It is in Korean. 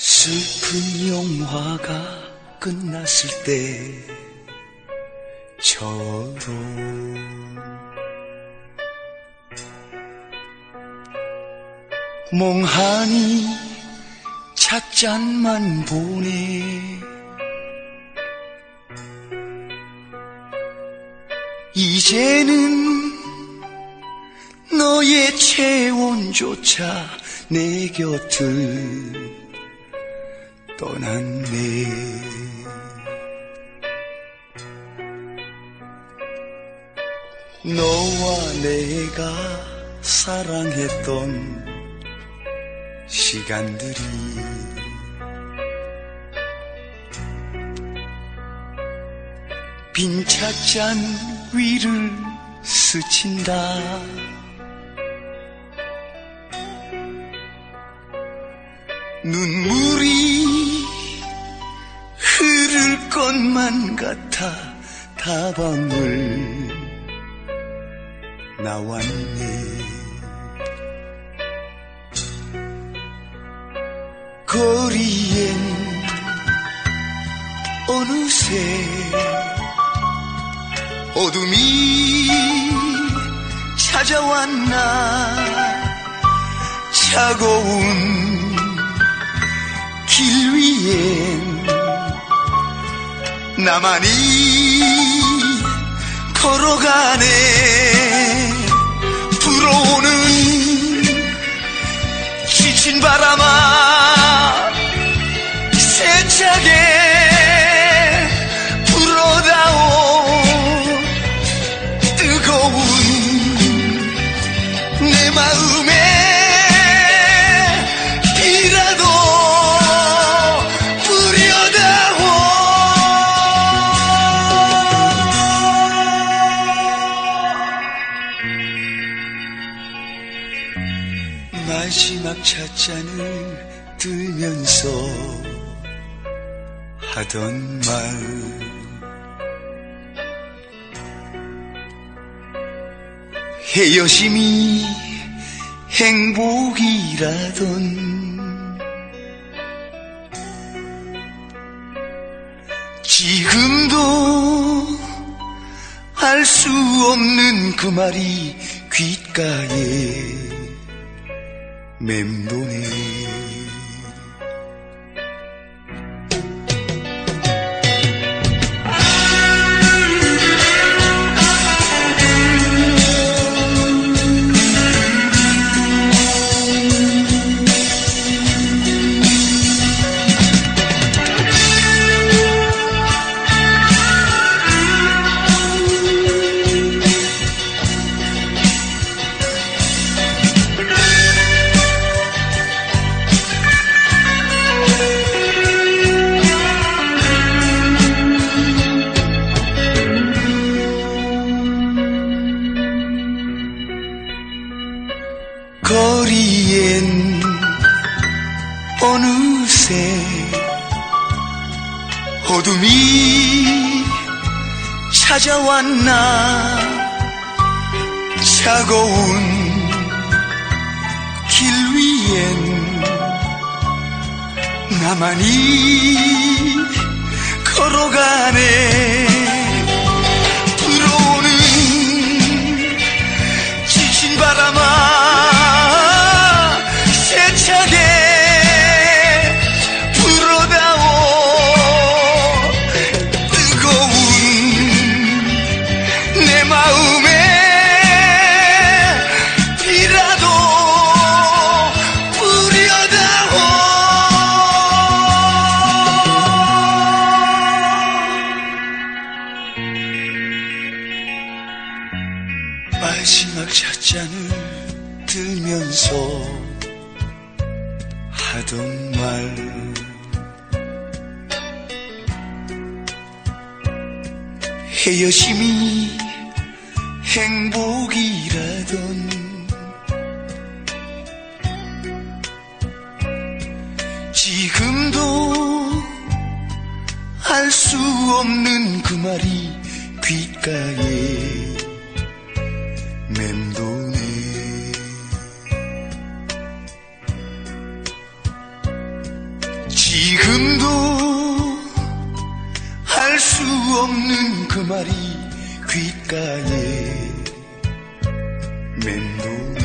슬픈 영화가 끝났을 때처럼 멍하니 찻잔만 보내 이제는 너의 체온조차 내 곁을 떠났네. 너와 내가 사랑했던 시간들이 빈 찻잔 위를 스친다. 눈물이 것만 같아 다방을 나왔네. 거리엔 어느새 어둠이 찾아왔나. 차가운 길 위엔 나만이 걸어가네 마지막 찻잔을 들면서 하던 말. 헤어짐이 행복이라던 지금도 알 수 없는 그 말이 귓가에 맴도네 거리엔 어느새 어둠이 찾아왔나? 차가운 길 위엔 나만이 걸어가네 잔을 들면서 하던 말. 헤어짐이 행복이라던 지금도 알 수 없는 그 말이 귓가에 맴도 네 맹도할 수 없는 그 말이 귓가에 맹도